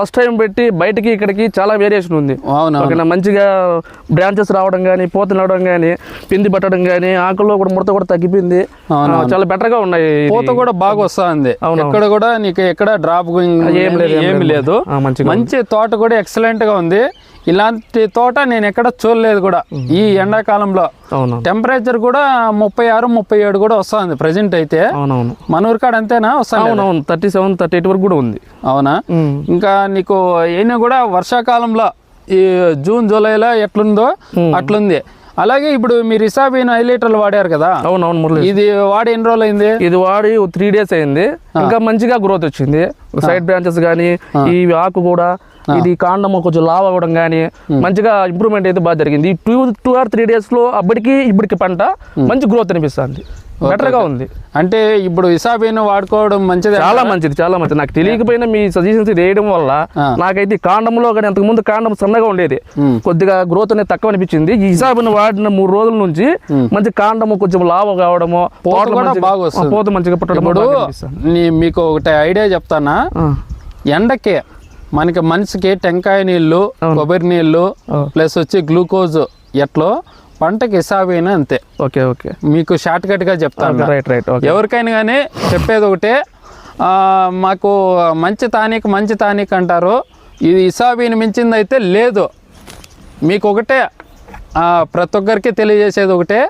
First time పెట్టి బయటికి ఇక్కడికి చాలా వేరియేషన్ ఉంది. అవునా మంచిగా బ్రాంచెస్ రావడం కానీ పూతలు రావడం కానీ పిండి పట్టడం కానీ ఆకుల్లో కూడా ముడత కూడా తగ్గిపోయింది. చాలా better గా ఉన్నాయి. పూత కూడా బాగా వస్తుంది. ఎక్కడ కూడా నీకు ఎక్కడ డ్రాప్ ఏమి లేదు. మంచి తోట కూడా ఎక్సలెంట్గా ఉంది. ఇలాంటి తోట నేను ఎక్కడ చూడలేదు కూడా. ఈ ఎండాకాలంలో. టెంపరేచర్ కూడా ముప్పై ఆరు ముప్పై ఏడు కూడా వస్తుంది ప్రజెంట్ అయితే. అవునవును. మన ఊరికాడ అంతేనా? వస్తుంది అవునవును. థర్టీ సెవెన్ థర్టీ ఎయిట్ వరకు కూడా ఉంది. అవునా. ఇంకా నీకు అయినా కూడా వర్షాకాలంలో ఈ జూన్ జూలైలో ఎట్లుందో అట్లుంది. అలాగే ఇప్పుడు మీరు ఇసాబీన్ ఐదు లీటర్లు వాడారు కదా? అవునవును మురళి. ఇది వాడి ఎన్ని రోజులు అయింది? ఇది వాడి త్రీ డేస్ అయింది. ఇంకా మంచిగా గ్రోత్ వచ్చింది. సైడ్ బ్రాంచెస్ కానీ ఈ ఆకు కూడా ఇది కాండం కొంచెం లావ్ అవ్వడం కానీ మంచిగా ఇంప్రూవ్మెంట్ అయితే బాగా జరిగింది. ఈ టూ టూ ఆర్ త్రీ డేస్లో అప్పటికి ఇప్పటికి పంట మంచి గ్రోత్ అనిపిస్తుంది. బెటర్గా ఉంది. అంటే ఇప్పుడు ఇసాబీన్ వాడుకోవడం మంచిది చాలా మంచిది చాలా మంచిది. నాకు తెలియకపోయినా మీ సజెషన్స్ వేయడం వల్ల. నాకైతే కాండంలో కానీ అంతకు ముందు కాండం సన్నగా ఉండేది. ఉమ్. కొద్దిగా గ్రోత్ అనేది తక్కువ అనిపించింది. ఈ హిసాబుని వాడిన మూడు రోజుల నుంచి మంచి కాండము కొంచెం లావు కావడము పూత మంచిగా- పుట్టడం మీకు ఒకటి ఐడియా చెప్తానా? ఎండకి మనకి మనిషికి టెంకాయ నీళ్ళు కొబ్బరి నీళ్ళు. ప్లస్ వచ్చి గ్లూకోజ్ ఎట్లో పంటకి ఇసాబీన్ అంతే. Okay okay. మీకు షార్ట్ కట్గా చెప్తాను రైట్ రైట్ ఎవరికైనా కానీ చెప్పేది ఒకటే మాకు మంచి తానిక్ మంచి తానిక్ అంటారు. ఇది ఇసాబీని మించింది అయితే లేదు. మీకు ఒకటే ప్రతి ఒక్కరికి తెలియజేసేది ఒకటే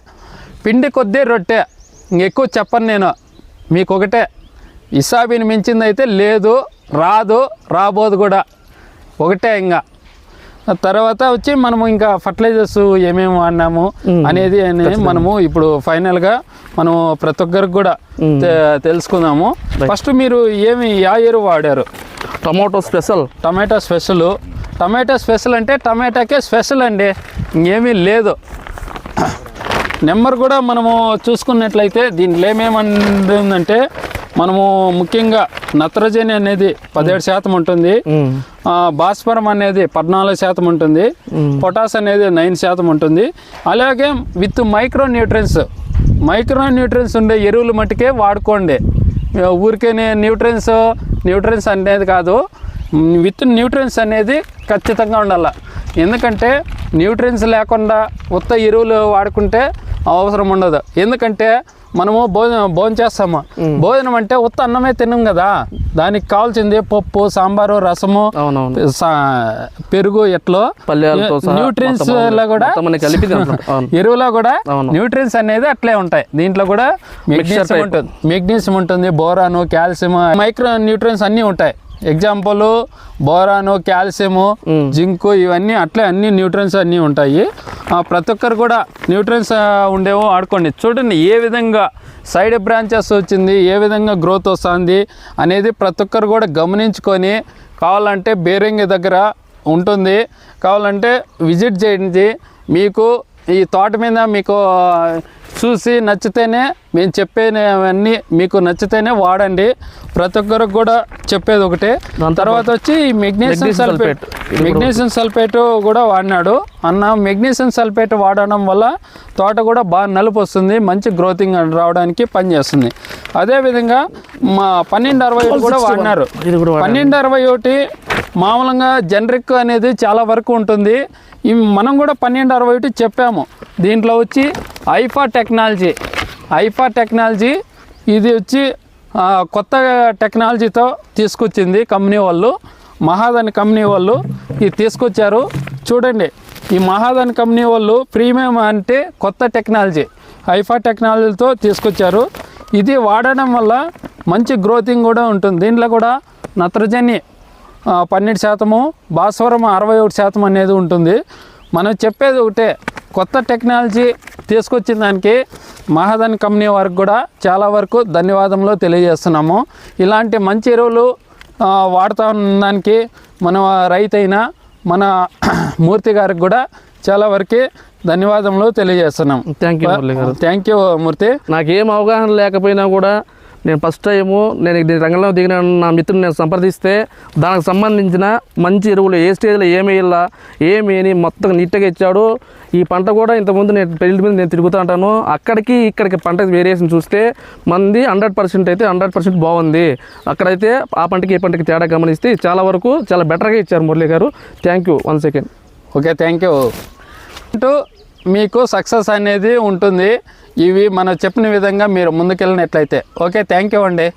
పిండి కొద్దీ రొట్టె. ఇంకెక్కువ చెప్పను నేను. మీకు ఒకటే ఇసాబీని మించింది అయితే లేదు రాదు రాబోదు కూడా. ఒకటే ఇంకా తర్వాత వచ్చి మనము ఇంకా ఫర్టిలైజర్స్ ఏమేమి వాడినాము అనేది మనము ఇప్పుడు ఫైనల్గా మనము ప్రతి ఒక్కరికి కూడా తెలుసుకుందాము. ఫస్ట్ మీరు ఏమి యా ఎరువు వాడారు? Tomato special. Tomato special. Tomato special అంటే టమాటాకే స్పెషల్ అండి. ఇంకేమీ లేదు. నెంబర్ కూడా మనము చూసుకున్నట్లయితే దీంట్లో ఏమేమంటుందంటే మనము ముఖ్యంగా నత్రజని అనేది పదిహేడు శాతం ఉంటుంది. భాస్వరం అనేది పద్నాలుగు శాతం ఉంటుంది. పొటాస్ అనేది నైన్ శాతం ఉంటుంది. అలాగే with micro nutrients micro nutrients ఉండే ఎరువులు మట్టుకే వాడుకోండి. ఊరికే న్యూట్రియన్స్ న్యూట్రియన్స్ అనేది కాదు. విత్ న్యూట్రియన్స్ అనేది ఖచ్చితంగా ఉండాలి. ఎందుకంటే న్యూట్రియన్స్ లేకుండా ఉత్త ఎరువులు వాడుకుంటే అవసరం ఉండదు. ఎందుకంటే మనము భోజనం భోజనం చేస్తాము. భోజనం అంటే ఉత్త అన్నమే తినం కదా. దానికి కావాల్సింది పప్పు సాంబారు రసము పెరుగు ఎట్లో న్యూట్రియన్స్లో కూడా. ఎరువులో కూడా. న్యూట్రియన్స్ అనేది అట్లే ఉంటాయి. దీంట్లో కూడా మెగ్నీషియం. ఉంటుంది. మెగ్నీషియం ఉంటుంది బోరాను కాల్షియం మైక్రో న్యూట్రియన్స్ అన్నీ ఉంటాయి. ఎగ్జాంపుల్ బోరాను కాల్షియము జింకు ఇవన్నీ అట్లే అన్ని న్యూట్రియన్స్ అన్నీ ఉంటాయి. ప్రతి ఒక్కరు కూడా న్యూట్రియన్స్ ఉండేవో ఆడుకోండి. చూడండి ఏ విధంగా సైడ్ బ్రాంచెస్ వచ్చింది ఏ విధంగా గ్రోత్ వస్తుంది అనేది ప్రతి ఒక్కరు కూడా గమనించుకొని కావాలంటే బేరింగ్ దగ్గర ఉంటుంది. కావాలంటే విజిట్ చేయండి. మీకు ఈ తోట మీద మీకు చూసి నచ్చితేనే మేము చెప్పేవన్నీ మీకు నచ్చితేనే వాడండి. ప్రతి ఒక్కరికి కూడా చెప్పేది ఒకటే. దాని తర్వాత వచ్చి మెగ్నీషియం సల్ఫేట్. మెగ్నీషియం సల్ఫేట్ కూడా వాడినాడు. అన్న మెగ్నీషియం సల్ఫేట్ వాడడం వల్ల తోట కూడా బాగా నలుపు వస్తుంది మంచి గ్రోతింగ్ రావడానికి పనిచేస్తుంది అదేవిధంగా మా పన్నెండు అరవై ఒకటి కూడా వాడినారు. పన్నెండు అరవై ఒకటి మామూలుగా జనరిక్ అనేది చాలా వరకు ఉంటుంది. మనం కూడా పన్నెండు అరవై ఒకటి చెప్పాము. దీంట్లో వచ్చి ఐఫా టెక్నాలజీ. ఐఫా టెక్నాలజీ ఇది వచ్చి కొత్త టెక్నాలజీతో తీసుకొచ్చింది కంపెనీ వాళ్ళు. మహాదాని కంపెనీ వాళ్ళు ఇది తీసుకొచ్చారు. చూడండి ఈ మహాదాని కంపెనీ వాళ్ళు ప్రీమియం అంటే కొత్త టెక్నాలజీ. ఐఫా టెక్నాలజీతో తీసుకొచ్చారు. ఇది వాడడం వల్ల మంచి గ్రోతింగ్ కూడా ఉంటుంది. దీంట్లో కూడా నత్రజని పన్నెండు శాతము భాస్వరం అరవై ఒకటి శాతం అనేది ఉంటుంది. మనం చెప్పేది ఒకటే కొత్త టెక్నాలజీ తీసుకొచ్చిన దానికి మహాదాని కంపెనీ వారికి కూడా చాలా వరకు ధన్యవాదములు తెలియజేస్తున్నాము. ఇలాంటి మంచి ఎరువులు వాడుతా ఉన్న దానికి మన రైతు అయినా మన మూర్తి గారికి కూడా చాలా వరకు ధన్యవాదములు తెలియజేస్తున్నాం. Thank you thank you Murthy. నాకేం అవగాహన లేకపోయినా కూడా నేను ఫస్ట్ టైము నేను ఈ రంగంలో దిగిన నా మిత్రుని నేను సంప్రదిస్తే దానికి సంబంధించిన మంచి ఎరువులు ఏ స్టేజ్లో ఏమి వేయాలా ఏమి అని మొత్తం నీట్గా ఇచ్చాడు. ఈ పంట కూడా ఇంతకుముందు నేను పెళ్ళి మీద నేను తిరుగుతూ ఉంటాను. అక్కడికి ఇక్కడికి పంట వేరియేషన్ చూస్తే మంది హండ్రెడ్ పర్సెంట్ అయితే హండ్రెడ్ పర్సెంట్ బాగుంది. అక్కడైతే ఆ పంటకి ఈ పంటకి తేడా గమనిస్తే చాలా వరకు చాలా బెటర్గా ఇచ్చారు Murali garu. Thank you one second okay thank you మీకు సక్సెస్ అనేది ఉంటుంది. ఇవి మనం చెప్పిన విధంగా మీరు ముందుకెళ్ళినట్లయితే. ఓకే థ్యాంక్ యూ అండి.